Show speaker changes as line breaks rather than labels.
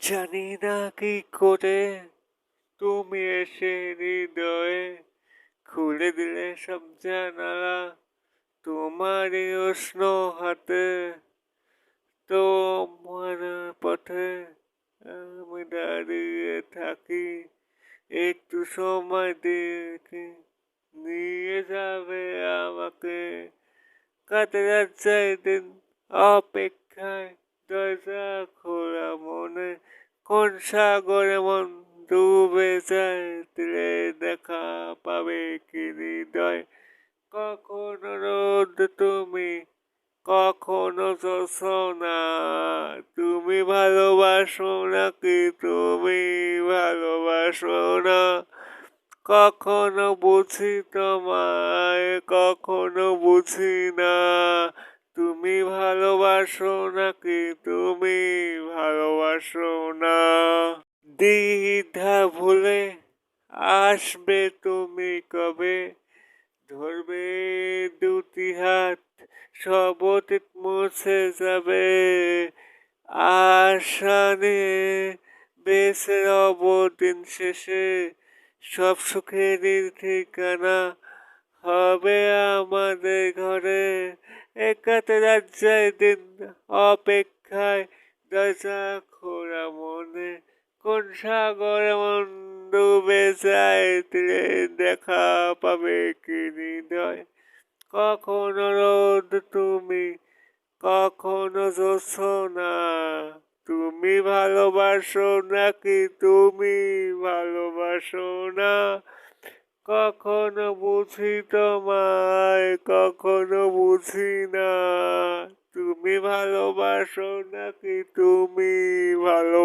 জানি না কি করে। তুমি এসে হৃদয়ে খুলে দিলে সব জানালা। তোমারই উষ্ণ হাতে, তোমার পথে আমি দাঁড়িয়ে থাকি। একটু সময় দেখি, নিয়ে যাবে আমাকে। কাটে যাচ্ছে দিন অপেক্ষায় দরজা খোলা মনে কোন সাগরে মন ডুবে যায়? দেখা পাবে কি হৃদয়? কখনো রোদ তুমি, কখনো না তুমি ভালোবাসো নাকি তুমি ভালোবাসো না? কখনো বুঝি তোমায়, কখনো বুঝি না। নাকি তুমি ভালোবাসো না। দ্বিধা ভুলে আসবে তুমি কবে? ধরবে দুটি হাত সব অতীত মুছে যাবে। আশা নিয়ে বেছে রব দিন শেষে, সব সুখেরই ঠিকানা হবে আমাদের ঘরে। একাতে রাজ্যায় দিন অপেক্ষায় দরজা খোলা মনে কোন সাগর মন ডুবে যায় দেখা পাবে কি হৃদয়? কখনো রোদ তুমি, কখনো না তুমি ভালোবাসো নাকি তুমি ভালোবাসো না? কখনো বুঝি তোমায়, কখনো বুঝি না। তুমি ভালোবাসো নাকি তুমি ভালো